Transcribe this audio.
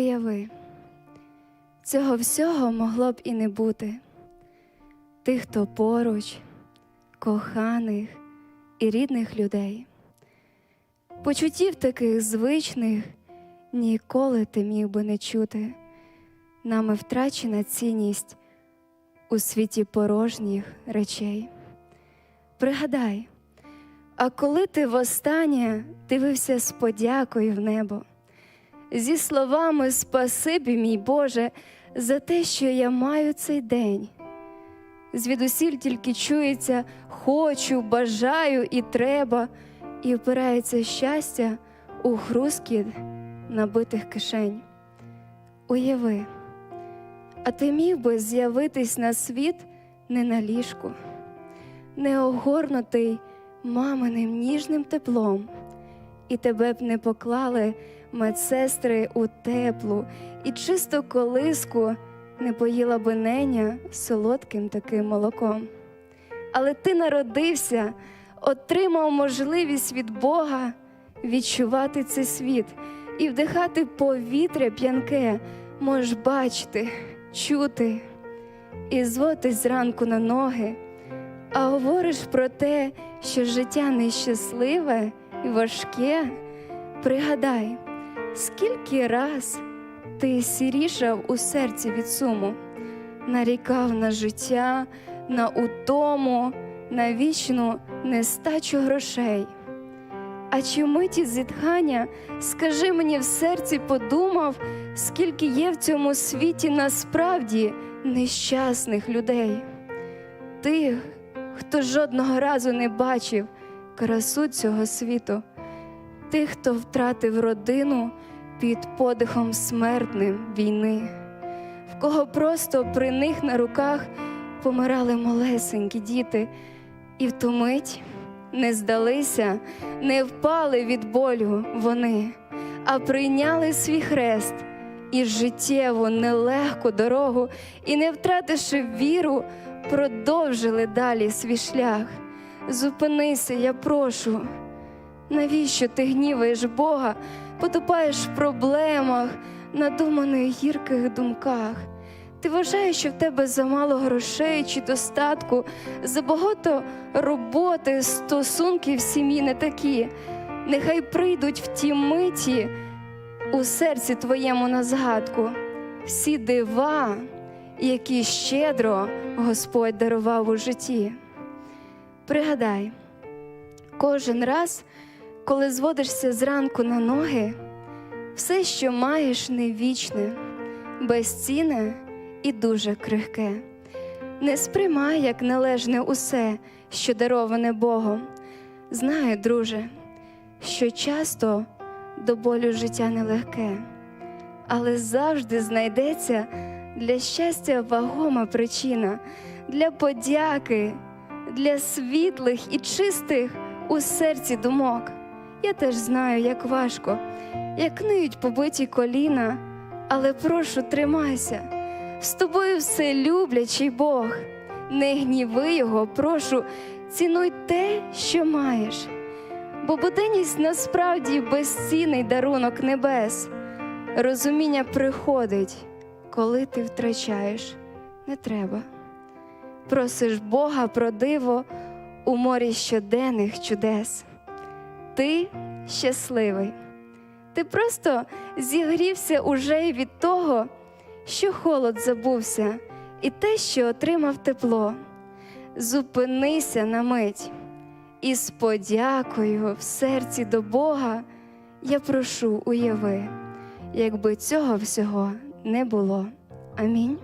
Уяви, цього всього могло б і не бути. Тих, хто поруч, коханих і рідних людей. Почуттів таких звичних ніколи ти міг би не чути. Нами втрачена цінність у світі порожніх речей. Пригадай, а коли ти востаннє дивився з подякою в небо, зі словами Спасибі, мій Боже, за те, що я маю цей день. Звідусіль тільки чується хочу, бажаю і треба, і впирається щастя у хрускіт набитих кишень. Уяви, а ти міг би з'явитись на світ не на ліжку, не огорнутий маминим ніжним теплом, і тебе б не поклали медсестри у теплу і чисту колиску не поїла би неня солодким таким молоком. Але ти народився, отримав можливість від Бога відчувати цей світ і вдихати повітря п'янке, можеш бачити, чути і зводись зранку на ноги, а говориш про те, що життя нещасливе і важке. Пригадай, скільки раз ти сірішав у серці від суму, нарікав на життя, на утому, на вічну нестачу грошей. А чи миті зітхання, скажи мені в серці, подумав, скільки є в цьому світі насправді нещасних людей, тих, хто жодного разу не бачив красу цього світу, тих, хто втратив родину під подихом смертним війни, в кого просто при них на руках помирали малесенькі діти, і в ту мить не здалися, не впали від болю вони, а прийняли свій хрест і життєву нелегку дорогу, і, не втративши віру, продовжили далі свій шлях. Зупинися, я прошу. Навіщо ти гніваєш Бога, потопаєш в проблемах, надуманих гірких думках? Ти вважаєш, що в тебе замало грошей чи достатку, забагато роботи, стосунки в сім'ї не такі. Нехай прийдуть в ті миті у серці твоєму на згадку всі дива, які щедро Господь дарував у житті. Пригадай, кожен раз, коли зводишся зранку на ноги, все, що маєш, не вічне, безцінне і дуже крихке. Не сприймай як належне усе, що дароване Богом. Знаю, друже, що часто до болю життя нелегке, але завжди знайдеться для щастя вагома причина, для подяки, для світлих і чистих у серці думок. Я теж знаю, як важко, як ниють побиті коліна, але прошу, тримайся. З тобою все люблячий Бог, не гніви його, прошу, цінуй те, що маєш, бо буденність насправді безцінний дарунок небес. Розуміння приходить, коли ти втрачаєш, не треба. Просиш Бога про диво у морі щоденних чудес. Ти щасливий, ти просто зігрівся уже від того що холод забувся, і те, що отримав тепло. Зупинися на мить, і з подякою в серці до Бога я прошу уяви, якби цього всього не було. Амінь.